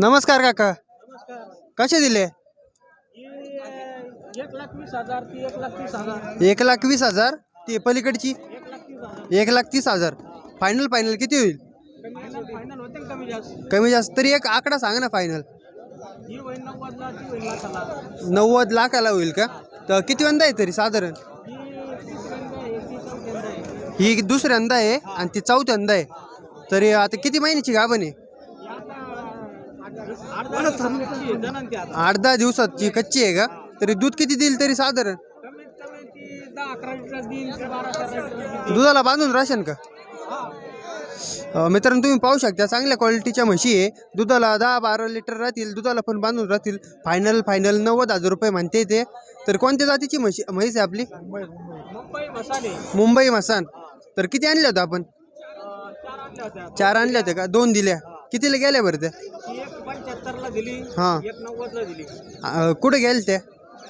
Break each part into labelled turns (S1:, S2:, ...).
S1: नमस्कार काका. कसे दिले?
S2: एक लाख वीस हजार ती
S1: पलीकडची?
S2: एक लाख तीस हजार.
S1: फायनल फायनल किती होईल?
S2: कमी जास्त.
S1: तरी एक आकडा सांग ना फायनल नव्वद लाखाला होईल का? तर किती वंदा आहे तरी साधारण?
S2: ही आहे
S1: ही दुसऱ्यांदा आहे आणि ती चौथ्यांदा आहे. तरी आता किती महिन्याची गाभण आहे?
S2: आठ दहा दिवसांची
S1: कच्ची आहे का? तरी दूध किती देईल तरी साधारण? दुधाला बांधून राशन का? मित्रांनो तुम्ही पाहू शकता चांगल्या क्वालिटीच्या म्हशी आहे. दुधाला दहा बारा लिटर राहतील दुधाला पण बांधून राहतील. फायनल फायनल नव्वद हजार रुपये म्हणते ते. तर कोणत्या जातीची म्हशी म्हैस आहे आपली?
S2: मुंबई
S1: मसान. तर किती आणल्या होत्या आपण?
S2: चार आणल्या होत्या
S1: का? दोन दिल्या. कितीला गेल्या बरं त्या?
S2: ती एक पंच्याहत्तरला दिली
S1: हां.
S2: एक नव्वदला दिली.
S1: अं, कुठे गेल्या त्या?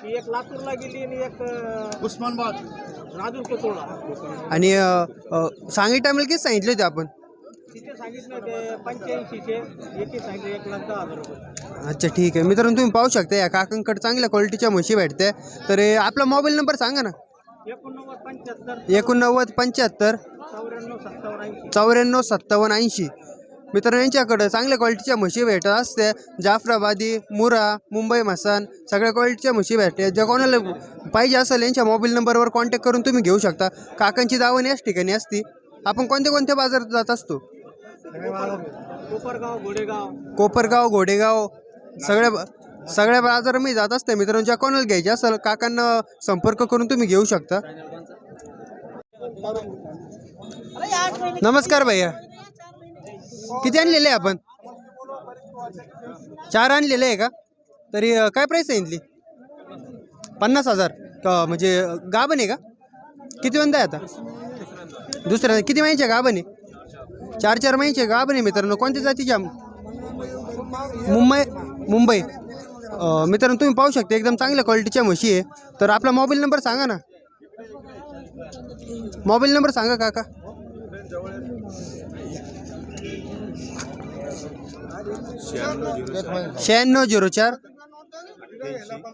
S2: ती एक लातूरला गेली आणि एक उस्मानाबाद. राजूर कोथोडा
S1: आणि अं, अं, सांगी टायमाला किती सांगितले होते आपण?
S2: तिथे सांगितलं ते पंच्याऐंशीचे. एकी सांगितले एक लाख दहा हजार रुपये.
S1: अच्छा ठीक आहे. मित्रांनो तुम्ही पाहू शकता या काकांकडे चांगल्या क्वालिटीच्या म्हशी भेटते तर हे आपला मोबाईल नंबर सांगा ना.
S2: एकोणनव्वद पंच्याहत्तर.
S1: एकोणनव्वद पंच्याहत्तर.
S2: चौऱ्याण्णव सत्तावन्न ऐंशी.
S1: मित्रांनो यांच्याकडं चांगल्या क्वालिटीच्या म्हशी भेटत असते. जाफराबादी मुरा मुंबई मसान सगळ्या क्वालिटीच्या म्हशी भेटते. ज्या कोणाला पाहिजे असेल यांच्या मोबाईल नंबरवर कॉन्टॅक्ट करून तुम्ही घेऊ शकता. काकांची दावण याच ठिकाणी असती. आपण कोणत्या कोणत्या बाजारात जात असतो?
S2: कोपरगाव गोडेगाव
S1: कोपरगाव घोडेगाव सगळ्या सगळ्या बाजार मी जात असते. मित्रांनो ज्या कोणाला घ्यायचे असेल काकांना संपर्क करून तुम्ही घेऊ शकता. नमस्कार भैया. किती आणलेले आहे आपण? चार आणलेले आहे का? तरी काय प्राईस आहे इथली? पन्नास हजार. म्हणजे गाभण आहे का? किती वंदा आहे आता? दुसऱ्या किती महिन्याचे गाभण आहे? चार चार महिन्याचे गाभण आहे मित्रांनो. कोणत्या जातीच्या मुंबई मुंबई. मित्रांनो तुम्ही पाहू शकता एकदम चांगल्या क्वालिटीच्या म्हशी आहे. तर आपला मोबाईल नंबर सांगा ना. मोबाईल नंबर सांगा काका. शहाण्णव झिरो चार.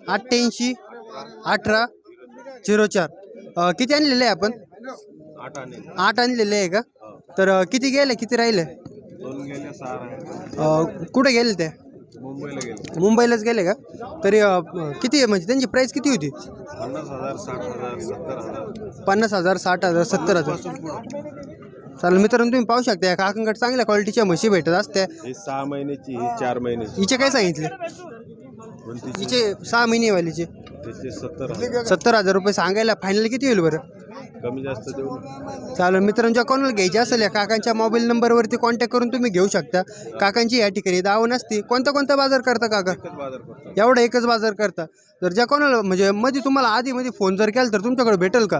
S1: अठ्ठ्याऐंशी अठरा झिरो चार. किती आणलेले आहे आपण?
S3: आठ आणि
S1: आठ आणलेले आहे का? तर किती गेले किती राहिले? कुठे गेले ते? मुंबईलाच गेले का? तरी किती आहे म्हणजे त्यांची प्राईस किती होती?
S3: पन्नास हजार साठ हजार सत्तर हजार.
S1: पन्नास हजार साठ हजार सत्तर हजार. चालेल मित्रांनो तुम्ही पाहू शकता या काकांकडे चांगल्या क्वालिटीच्या म्हशी भेटत असत्या.
S3: ही सहा महिन्याची ही चार महिन्याची.
S1: हिचे काय सांगितले? हिचे सहा महिनेवालीचे.
S3: त्याचे सत्तर हजार.
S1: सत्तर हजार रुपये सांगायला फायनल किती होईल बरं?
S3: कमी जास्त देऊन
S1: चालेल मित्रांनो ज्या कोणाला घ्यायचे असेल या काकांच्या मोबाईल नंबरवरती कॉन्टॅक्ट करून तुम्ही घेऊ शकता. काकांची या ठिकाणी दावण असते. कोणता कोणता बाजार करता काका?
S3: बाजार करतो.
S1: एवढा एकच बाजार करता. जर ज्या कोणाला म्हणजे मध्ये तुम्हाला आधी मध्ये फोन जर केला तर तुमच्याकडे भेटेल का?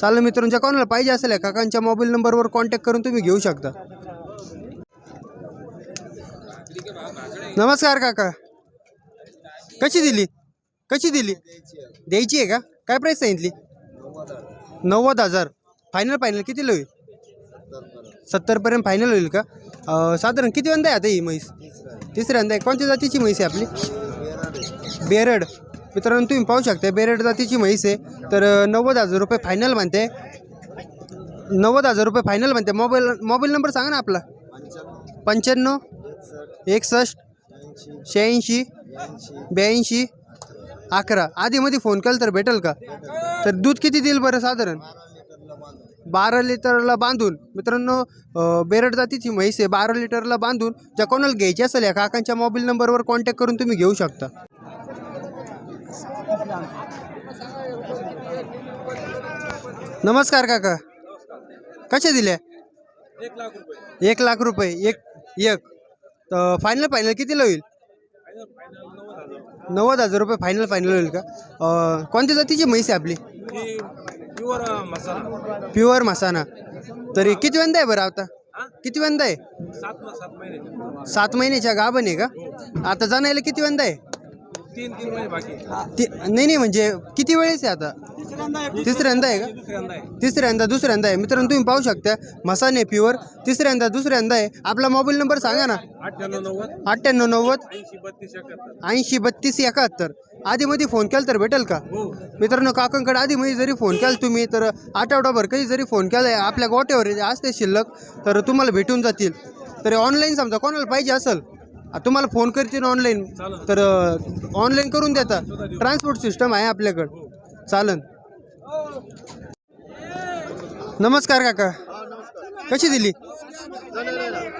S1: चालेल मित्रांनो ज्या कोणाला पाहिजे असेल या काकांच्या मोबाईल नंबरवर कॉन्टॅक्ट करून तुम्ही घेऊ शकता. नमस्कार काका. कशी दिली? कशी दिली? द्यायची आहे का? काय प्राईस सांगितली? नव्वद हजार. फायनल फायनल किती होईल सत्तरपर्यंत फायनल होईल का? अं, साधारण किती वंदा आहे आता ही म्हैस? तिसऱ्यांदा आहे. कोणत्या जातीची म्हैस आहे आपली? बेरड. मित्रांनो तुम्ही पाहू शकता बेरड जातीची म्हैस आहे. तर अं, नव्वद हजार रुपये फायनल म्हणते. नव्वद हजार रुपये फायनल म्हणते. मोबाईल मोबाईल नंबर सांगा ना आपला. पंच्याण्णव एकसष्ट शहाऐंशी ब्याऐंशी अकरा. आधीमध्ये फोन केला तर भेटेल का? तर दूध किती देईल बरं साधारण? बारा लिटरला बांधून. मित्रांनो बेरड जातीची म्हैस आहे. बारा लिटरला बांधून ज्या कोणाला घ्यायची असेल या काकांच्या मोबाईल नंबरवर कॉन्टॅक्ट करून तुम्ही घेऊ शकता. नमस्कार काका. कसे दिले
S2: एक लाख रुपये.
S1: एक लाख रुपये. एक एक. तर फायनल फायनल कितीला होईल? नव्वद हजार रुपये फायनल फायनल होईल का? अं, कोणत्या जातीची म्हैस आहे आपली?
S2: प्युअर मसाला.
S1: प्युअर मसाना तरी किती वंदा आहे बरं आता? किती वंदा आहे?
S2: सात सात महिने.
S1: सात महिन्याच्या गाभण आहे का? आता जाणायला किती वंदा आहे?
S2: तीन तीन महिने बाकी
S1: ती नाही नाही म्हणजे किती वेळेस आहे आता?
S2: तिसऱ्यांदा आहे
S1: का?
S2: दुसऱ्यांदा आहे.
S1: तिसऱ्यांदा दुसऱ्यांदा आहे. मित्रांनो तुम्ही पाहू शकता मसाने प्युअर तिसऱ्यांदा दुसऱ्यांदा आहे. आपला मोबाईल नंबर सांगा ना.
S3: अठ्ठ्याण्णव नव्वद.
S1: अठ्ठ्याण्णव नव्वद.
S3: ऐंशी बत्तीस एकाहत्तर.
S1: ऐंशी बत्तीस एकाहत्तर. आधीमध्ये फोन केला तर भेटेल का?
S3: हो.
S1: मित्रांनो काकांकडे आधीमध्ये जरी फोन केला तुम्ही तर आठवडाभर काही जरी फोन केला आपल्या गोट्यावर असते शिल्लक तर तुम्हाला भेटून जातील. तर ऑनलाईन समजा कोणाला पाहिजे असेल तुम्हाला फोन करतील ऑनलाईन. तर ऑनलाईन करून देता. ट्रान्सपोर्ट सिस्टम आहे आपल्याकडं. चालन. नमस्कार काका. कशी दिली?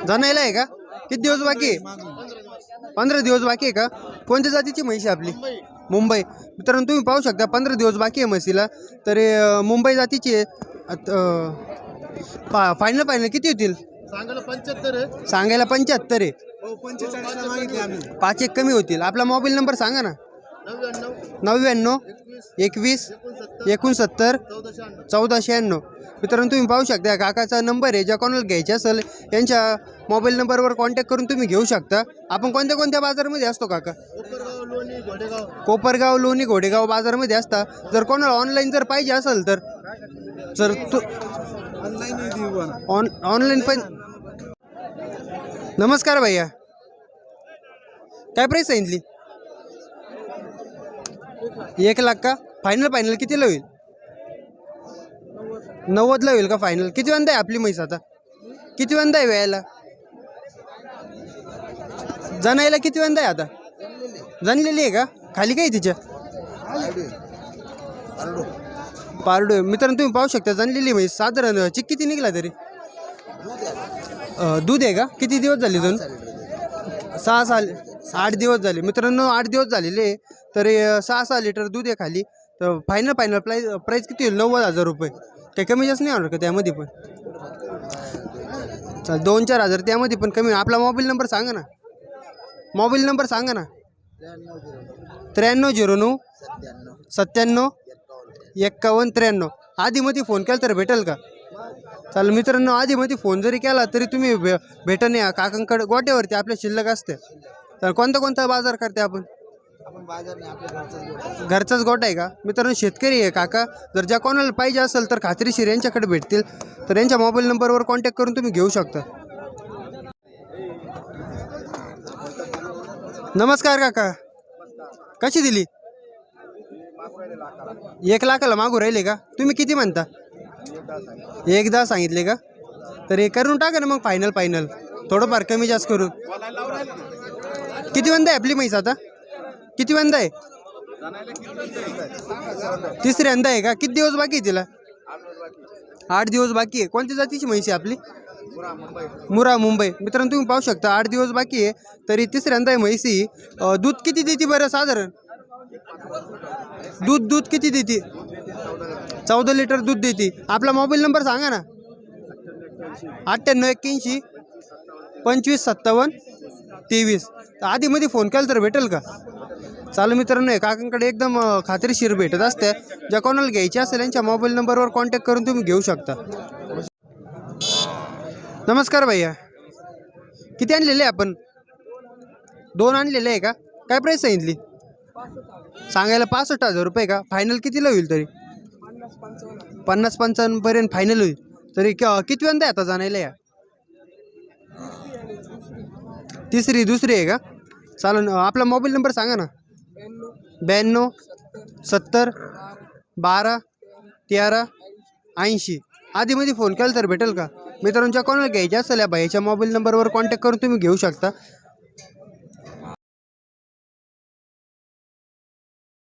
S1: जाणायला आहे का? किती दिवस बाकी आहे? पंधरा दिवस बाकी आहे का? कोणत्या जातीची म्हैशी आपली? मुंबई. मित्रांनो तुम्ही पाहू शकता पंधरा दिवस बाकी आहे म्हशीला. तर मुंबई जातीची आहे. फायनल फायनल किती होतील?
S2: सांगायला पंच्याहत्तर आहे.
S1: सांगायला पंच्याहत्तर आहे. पाच एक कमी होतील. आपला मोबाईल नंबर सांगा ना.
S2: नव्याण्णव एकवीस एकोणसत्तर
S1: चौदा शहाण्णव मित्रांनो तुम्ही पाहू शकता काकाचा नंबर आहे. ज्या कोणाला घ्यायचे असेल यांच्या मोबाईल नंबरवर कॉन्टॅक्ट करून तुम्ही घेऊ शकता. आपण कोणत्या कोणत्या बाजारामध्ये असतो काका?
S2: कोपरगाव लोणी घोडेगाव.
S1: कोपरगाव लोणी घोडेगाव बाजारामध्ये असता. जर कोणाला ऑनलाईन जर पाहिजे असेल तर जर तू
S2: ऑनलाईन
S1: ऑन ऑनलाईन पण नमस्कार भैया. काय प्राईस सांगितली एक लाख का? फायनल फायनल कितीला होईल? नव्वदला होईल का फायनल किती वंदा आहे आपली म्हैस आता? किती वंदा आहे वेळेला? जणायला किती वंदा आहे आता? जणलेली आहे का? खाली काय आहे तिच्या? पारडो. मित्रांनो तुम्ही पाहू शकता जनलेली म्हैस साधारण चिक्की किती निघला तरी. अं, दूध आहे का? किती दिवस झाले दोन सहा सहा आठ दिवस झाले. मित्रांनो आठ दिवस झालेले आहे. तरी अं, सहा सहा लिटर दूध आहे खाली. तर फायनल फायनल प्राईस प्राईस किती होईल नव्वद हजार रुपये. काही कमी जास्त नाही होणार का त्यामध्ये पण? चल दोन चार हजार त्यामध्ये पण कमी. आपला मोबाईल नंबर सांगा ना. मोबाईल नंबर सांगा ना. त्र्याण्णव झिरो नऊ सत्त्याण्णव. एक्कावन्न त्र्याण्णव. आधीमध्ये फोन केला तर भेटेल का? चालेल मित्रांनो आधीमध्ये फोन जरी केला तरी तुम्ही भे भेटन या काकांकडे गोट्यावरती आपल्या शिल्लक असते. तर कोणता कोणता बाजार करते आपण?
S2: आपण बाजार नाही आपल्या घरचा
S1: घरचाच गोटा आहे का? मित्रांनो शेतकरी आहे काका. जर ज्या कोणाला पाहिजे असेल तर खात्रीशीर यांच्याकडे भेटतील. तर यांच्या मोबाईल नंबरवर कॉन्टॅक्ट करून तुम्ही घेऊ शकता. नमस्कार काका. कशी दिली? एक लाखाला मागू राहिले का? तुम्ही किती म्हणता? एकदा सांगितले का? तर हे करून टाका ना मग फायनल फायनल थोडंफार कमी जास्त करून किती बंद आहे आपली म्हैस आता? किती बंद आहे? तिसऱ्यांदा आहे का? किती दिवस बाकी आहे तिला? आठ दिवस बाकी आहे. कोणत्या जातीची म्हैस आहे आपली? मुरा मुंबई. मित्रांनो तुम्ही पाहू शकता आठ दिवस बाकी आहे. तरी तिसऱ्यांदा आहे म्हैसी दूध किती देते बरं साधारण? दूध दूध किती देते? चौदा लिटर दूध देते. आपला मोबाईल नंबर सांगा ना. अठ्ठ्याण्णव एक्क्याऐंशी पंचवीस सत्तावन्न तेवीस. आधीमध्ये फोन केला तर भेटेल का? चालू मित्रांनो काकांकडे एकदम खात्रीशीर भेटत असते. ज्या कोणाला घ्यायची असेल यांच्या मोबाईल नंबरवर कॉन्टॅक्ट करून तुम्ही घेऊ शकता. नमस्कार भैया. किती आणलेले आहे आपण? दोन आणलेले आहे का? काय प्राईस सांगितली सांगायला पासष्ट हजार रुपये का? फायनल कितीला होईल तरी? पन्नास पंचावन्नपर्यंत फायनल होईल. तरी क- किती आहे आता जाणायला या? तिसरी दुसरी आहे का? चालेल आपला मोबाईल नंबर सांगा ना. ब्याण्णव सत्तर बारा तेरा ऐंशी. आधीमध्ये फोन केला तर भेटेल का? मित्रांच्या कोणाला घ्यायच्या असेल या भाईच्या मोबाईल नंबरवर कॉन्टॅक्ट करून तुम्ही घेऊ शकता.